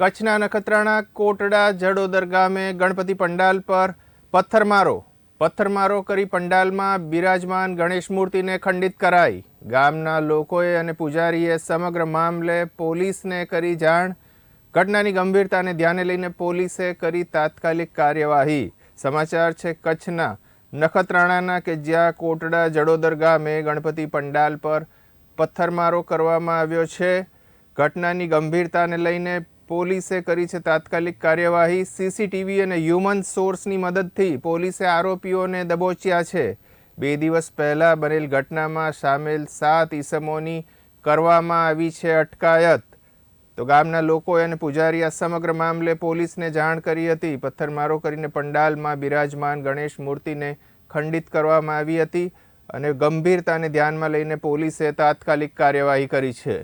કચ્છના નખત્રાણા, કોટડા, જડોદર ગામે ગણપતિ પંડાલ પર પથ્થરમારો. પથ્થરમારો કરી પંડાલમાં બિરાજમાન ગણેશ મૂર્તિને ખંડિત કરાઈ. ગામના લોકોએ અને પૂજારીએ સમગ્ર મામલે પોલીસને કરી જાણ. ઘટનાની ગંભીરતાને ધ્યાને લઈને પોલીસે કરી તાત્કાલિક કાર્યવાહી. સમાચાર છે કચ્છના નખત્રાણાના કે જ્યાં કોટડા, જડોદર ગામે ગણપતિ પંડાલ પર પથ્થરમારો કરવામાં આવ્યો છે. ઘટનાની ગંભીરતાને લઈને પોલીસે કરી છે તાત્કાલિક કાર્યવાહી. સીસીટીવી અને હ્યુમન સોર્સની મદદથી પોલીસે આરોપીઓને દબોચ્યા છે. બે દિવસ પહેલાં બનેલ ઘટનામાં સામેલ સાત ઈસમોની કરવામાં આવી છે અટકાયત. તો ગામના લોકોએ અને પૂજારી સમગ્ર મામલે પોલીસને જાણ કરી હતી. પથ્થરમારો કરીને પંડાલમાં બિરાજમાન ગણેશ મૂર્તિને ખંડિત કરવામાં આવી હતી અને ગંભીરતાને ધ્યાનમાં લઈને પોલીસે તાત્કાલિક કાર્યવાહી કરી છે.